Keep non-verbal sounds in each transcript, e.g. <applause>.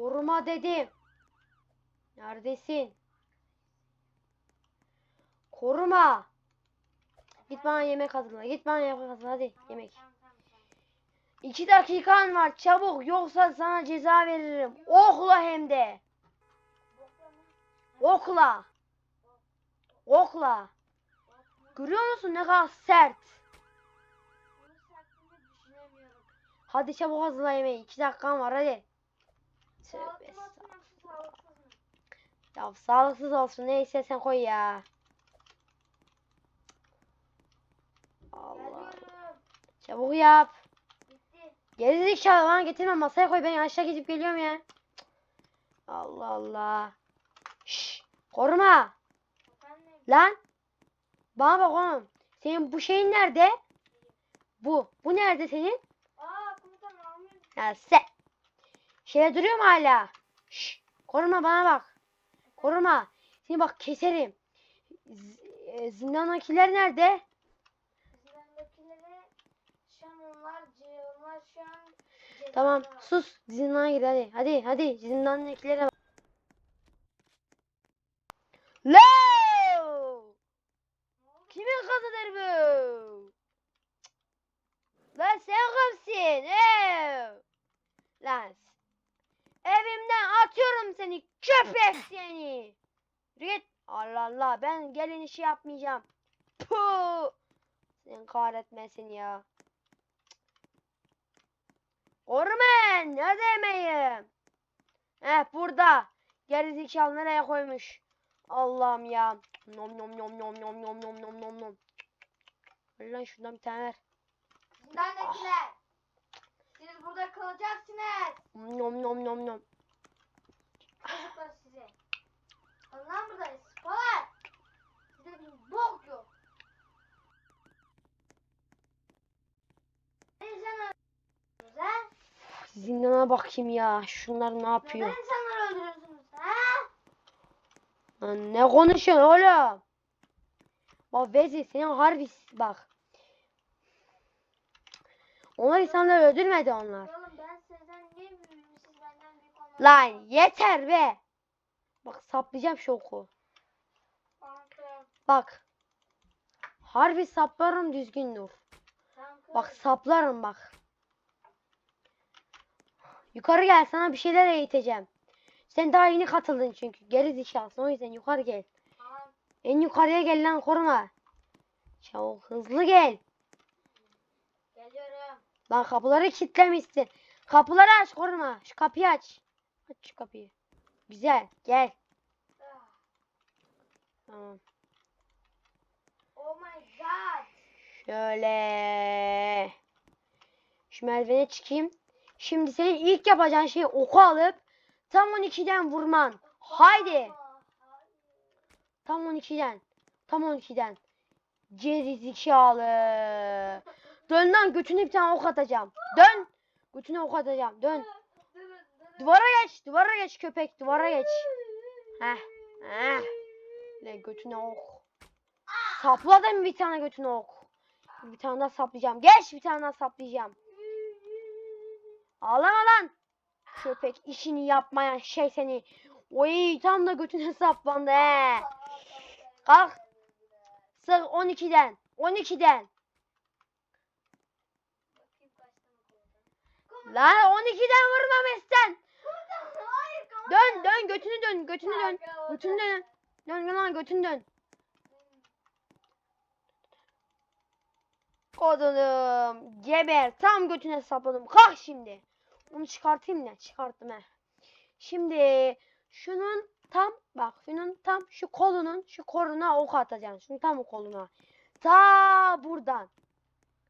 Koruma dedim. Neredesin? Koruma. Git bana yemek hazırla. Git bana yemek hazırla. Hadi yemek. İki dakikan var çabuk yoksa sana ceza veririm. Okla hem de. Okla. Okla. Görüyor musun ne kadar sert. Hadi çabuk hazırla yemeği. İki dakikan var hadi. Tövbe estağfurullah. Ya sağlıksız olsun neyse sen koy ya. Allah. Çabuk yap. Bitti. Gerizekalı bana getirme masaya koy ben aşağı gidip geliyorum ya. Allah Allah. Şş, koruma. Lan. Bana bak oğlum. Senin bu şeyin nerede? Bu. Bu nerede senin? Aa komutan amir. Ya sen. Şeye duruyor mu hala? Şş, koruma bana bak. Koruma. Seni bak keserim. Z- e, zindandakiler nerede? Zindandakileri şu an onlar, onlar şu an. Tamam sus. Zindana gir hadi. Hadi hadi. Zindandakilere bak. Lo! Kimin kızıdır bu? Lan sen kimsin? Lan. Evimden atıyorum seni. Köpek <laughs> seni. Git. Allah Allah. Ben gelin işi yapmayacağım. Puh. Sen kahretmesin ya. Orman. Nerede yemeğim? Heh burada. Gerizekalı nereye koymuş? Allah'ım ya. Nom nom nom nom nom nom nom nom nom nom. Lan şundan bir tane ver. Zindandakiler. Siz burada kalacaksınız. Nom nom nom nom. Çocuklar size. Ondan buradayız. Falan. Size bir bok yok. Zindana bakayım ya. Şunlar ne Neden yapıyor? insanları öldürüyorsunuz ha? Lan ne konuşuyorsun oğlum? Bak Vezi senin harbi bak. Onlar insanları öldürmedi onlar. Oğlum ben sizden niye büyüğüm? Siz benden büyük olmanız Lan yeter be. Bak saplayacağım şu oku. Kanka. Bak. Harbi saplarım düzgün dur. Kanka. Bak saplarım bak. Yukarı gel sana bir şeyler eğiteceğim. Sen daha yeni katıldın çünkü. Geri zekalısın o yüzden yukarı gel. Tamam. En yukarıya gel lan koruma. Çabuk hızlı gel. Lan kapıları kilitlemişsin. Kapıları aç koruma. Şu kapıyı aç. Aç şu kapıyı. Güzel gel. Tamam. Oh my god. Şöyle. Şu merdivene çıkayım. Şimdi senin ilk yapacağın şey oku alıp tam 12'den vurman. Haydi. Tam 12'den. Tam 12'den. Gerizekalı. Dön lan götüne bir tane ok atacağım. Dön. Götüne ok atacağım. Dön. Duvara geç. Duvara geç köpek. Duvara geç. Heh. Heh. Le götüne ok. Sapladım bir tane götüne ok. Bir tane daha saplayacağım. Geç bir tane daha saplayacağım. Ağlama lan. Köpek işini yapmayan şey seni. Oy tam da götüne saplandı he. Kalk. Sık 12'den. 12'den. Bakayım kaçta mı koydum? Lan 12'den vurmamışsın. Komutan, hayır, komutan. Dön dön götünü dön. Götünü dön. Götünü dön. Dön lan götünü dön. Kodunum. Geber. Tam götüne sapladım. Kalk şimdi. Onu çıkartayım ne? Çıkarttım he. Şimdi şunun tam bak şunun tam şu kolunun şu koruna ok atacaksın. Şunun tam koluna. Ta buradan.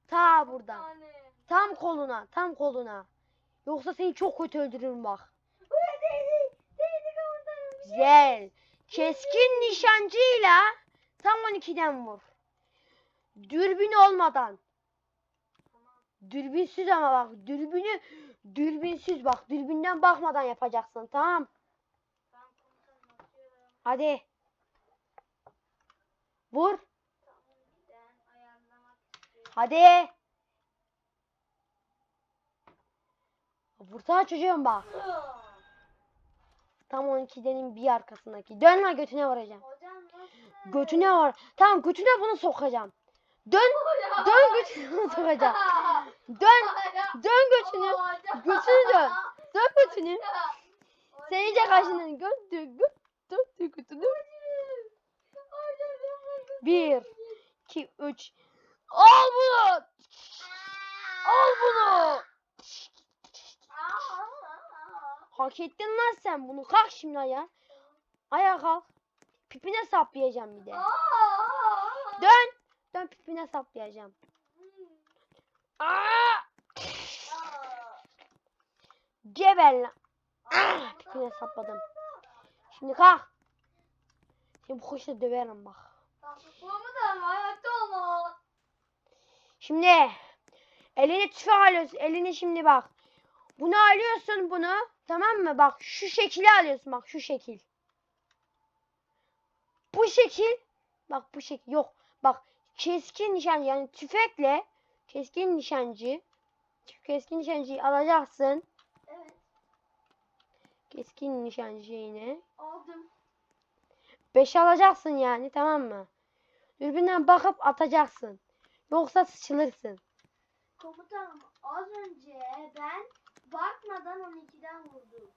Ta buradan. Tam koluna. Tam koluna. Yoksa seni çok kötü öldürürüm bak. Komutanım. Güzel. Keskin nişancıyla tam 12'den vur. Dürbün olmadan. Dürbünsüz ama bak dürbünü dürbünsüz bak dürbünden bakmadan yapacaksın tamam. Hadi. Vur. Hadi. Vursana çocuğum bak. Tam 12'denin bir arkasındaki. Dön lan götüne nasıl? Götüne var. Tamam götüne bunu sokacağım. Dön. Dön götüne bunu sokacağım. Dön. Dön götünü. Götünü dön. Dön götünü. Sen iyice kaşındın. Göt dön. Göt dön. dön götünü. Bir. iki, üç. Al bunu. Al bunu. Hak ettin lan sen bunu. Kalk şimdi ayağa. Ayağa kalk. Pipine saplayacağım bir de. Dön. Dön pipine saplayacağım. Aa! Geber lan. Ah, pipine sapladım. Şimdi kalk. Şimdi bu kuşla döverim bak. Şimdi elini tüfek alıyorsun. Elini şimdi bak. Bunu alıyorsun bunu. Tamam mı? Bak şu şekilde alıyorsun. Bak şu şekil. Bu şekil. Bak bu şekil. Yok. Bak keskin nişancı yani tüfekle keskin nişancı keskin nişancıyı alacaksın. Evet Keskin nişancı yine. aldım. 5 alacaksın yani tamam mı? Dürbünden bakıp atacaksın. Yoksa sıçılırsın. Komutanım az önce ben bakmadan 12'den vurdum.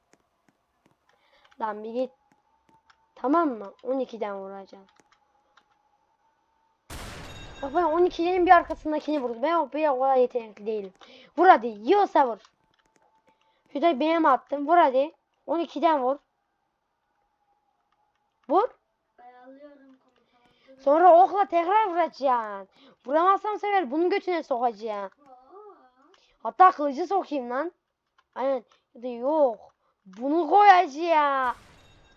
Lan bir git. Tamam mı? 12'den vuracağım. Bak ben 12'nin bir arkasındakini vurdum. Ben o bir kadar yetenekli değilim. Vur hadi. Yiyorsa vur. Şurada benim attım. Vur hadi. 12'den vur. Vur. Sonra okla tekrar vuracaksın. Vuramazsam sever bunun götüne sokacağım. Aa. Hatta kılıcı sokayım lan. Aynen. Ya da yok. Bunu koyacağım.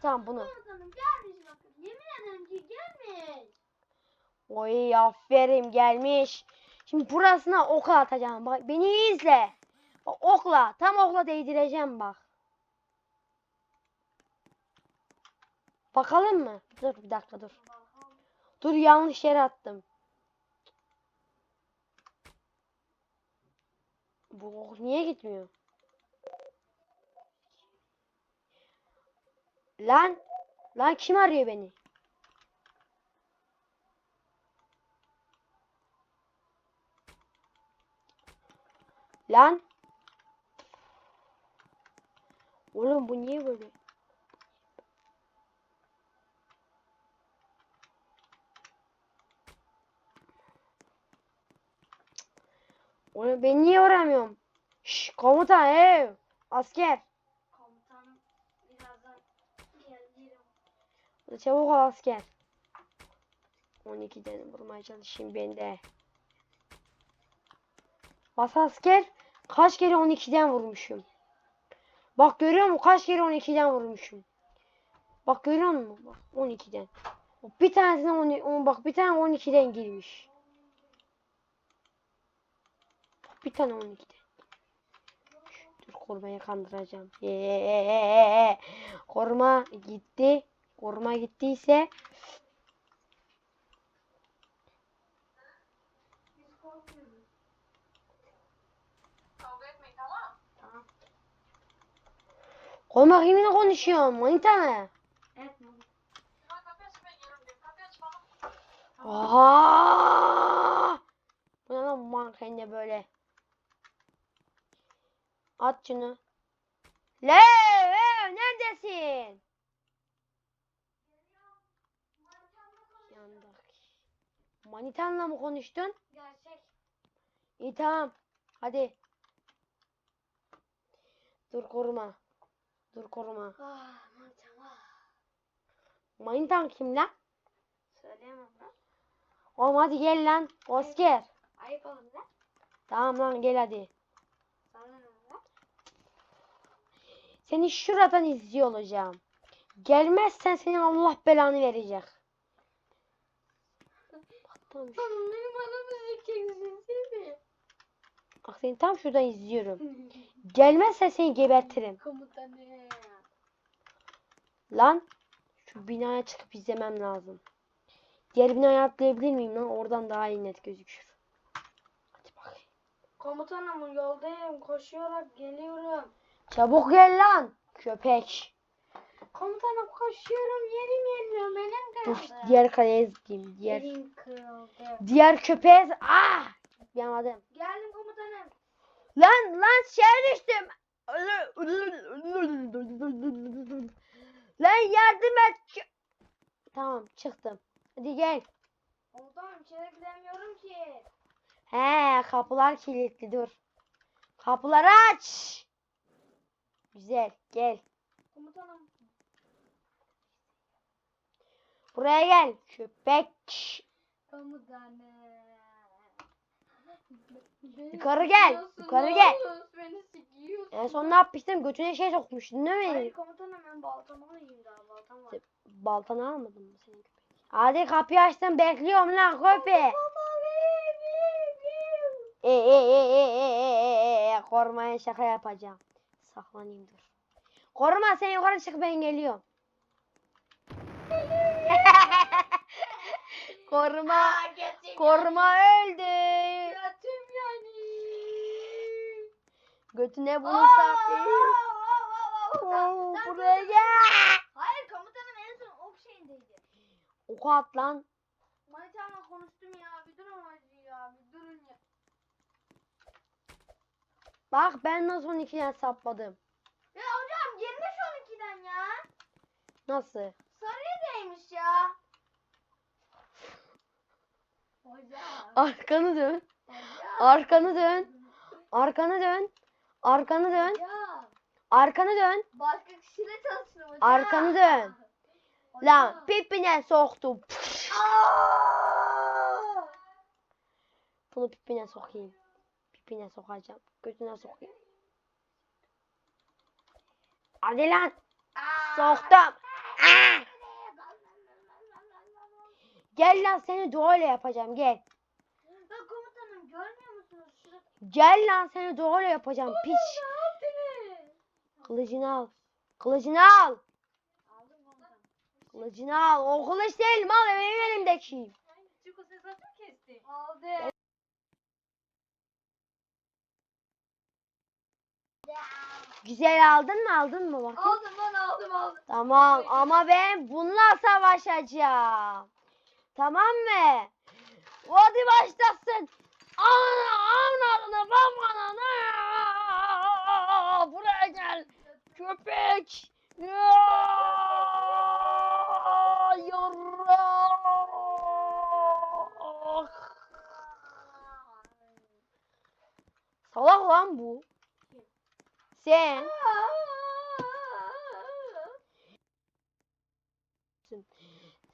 Tamam bunu. Gelmiş bakın. Yemin ederim ki gelmiş. Oy aferin gelmiş. Şimdi burasına okla atacağım. Bak beni izle. Bak, okla. Tam okla değdireceğim bak. Bakalım mı? Dur bir dakika dur. Dur yanlış yere attım. Bu ok niye gitmiyor? Lan. Lan kim arıyor beni? Lan. Oğlum bu niye böyle? Oğlum ben niye vuramıyorum? Şş, komutan ev. Asker. Çabuk ol asker. 12'den vurmaya çalışayım ben de. Bas asker. Kaç kere 12'den vurmuşum. Bak görüyor musun? Kaç kere 12'den vurmuşum. Bak görüyor musun? Bak 12'den. Bak, Bir tanesine 10, on- bak bir tane 12'den girmiş. Bir tane 12'den. Dur korumayı kandıracağım. Eee, koruma gitti. Koruma gittiyse koruma kimine konuşuyorum? Manita mı? Bana. Oha! Bu ne lan mankende böyle? At şunu. Leo, neredesin? Manitanla mı konuştun? Gerçek. İyi tamam. Hadi. Dur koruma. Dur koruma. Ah tamam. Manitan kim lan? Söyleyemem lan. Oğlum hadi gel lan. Asker. Ayıp olur lan. Tamam lan gel hadi. Sana ne lan? Seni şuradan izliyor olacağım. Gelmezsen senin Allah belanı verecek. Bak tam, şu- Oğlum benim anamı zekaksın değil mi? bak seni tam şuradan izliyorum. Gelmezsen seni gebertirim. Komutanım. Lan şu binaya çıkıp izlemem lazım. Diğer binaya atlayabilir miyim lan? Oradan daha iyi net gözükür. Hadi bakayım. Komutanım yoldayım koşarak geliyorum. Çabuk gel lan köpek. Komutanım koşuyorum yerim yeniyor benim Dur kırıldı. diğer kaleye zıplayayım. Diğer Yerim kırıldı. diğer köpeğe z- ah yapamadım. Geldim komutanım. Lan lan şeye düştüm. Lan yardım et. Tamam çıktım. Hadi gel. Komutanım içeri giremiyorum ki. He kapılar kilitli dur. Kapıları aç. Güzel gel. Komutanım. Buraya gel. Köpek. Yukarı gel, yukarı gel. En son ne yapmıştım? Götüne şey sokmuştun değil mi? Hayır komutanım ben baltamı alayım daha baltam var. Baltanı almadın mı senin köpek? Hadi kapıyı açtım bekliyorum lan köpek. E e e e e e e e korumaya şaka yapacağım. Saklanayım dur. Koruma sen yukarı çık ben geliyorum. Koruma koruma öldü. Götüm yani. Götüne bunu saklayayım. Oo, Buraya gel. Hayır komutanım en son ok şeyindeydi. Oku at lan. Manitamla konuştum ya. Bir durun hacı ya. Bir durun ya. Bak ben nasıl 12'den sapladım. Ya hocam girmiş 12'den ya. Nasıl? Sarıya değmiş ya. Arkanı dön. Arkanı dön. Arkanı dön. Arkanı dön. Arkanı dön. Başka kişiyle çalıştım hocam. Arkanı dön. Lan pipine soktum. Bunu pipine sokayım. Pipine sokacağım. Götüne sokayım. Hadi lan. Soktum. Ah! Gel lan seni doğayla yapacağım gel. Ya komutanım görmüyor musunuz? Şurada Gel lan seni doğayla yapacağım piç. ne yaptınız? Kılıcını al. Kılıcını al. Aldım komutanım. Kılıcını al. O kılıç değil mal benim elimdeki. Çiko sen zaten kestin. Aldım. Güzel aldın mı aldın mı bakayım. Aldım lan aldım aldım. Tamam ama ben bununla savaşacağım. Tamam mı? Hadi başlasın. Ana ananı babanı buraya gel. Köpek. Ya, yarrak. Salak lan bu. Sen.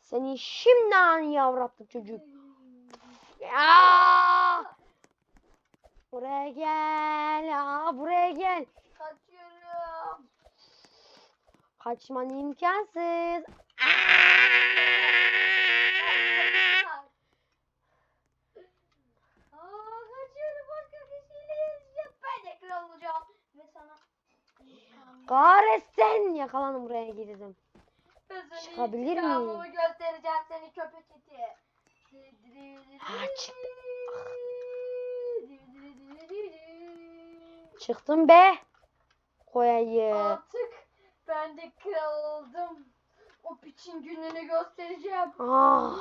Seni şimdiden yavrattım çocuk. Ya! Buraya gel. Ya, buraya gel. Kaçıyorum. Kaçman imkansız. Kahretsin. Yakalandım buraya girdim. Çıkabilir miyim? göstereceğim seni köpek iti. Ha, çıktı. Çıktım be. Koyayım. Artık ben de kral oldum. O piçin gününü göstereceğim. Ah.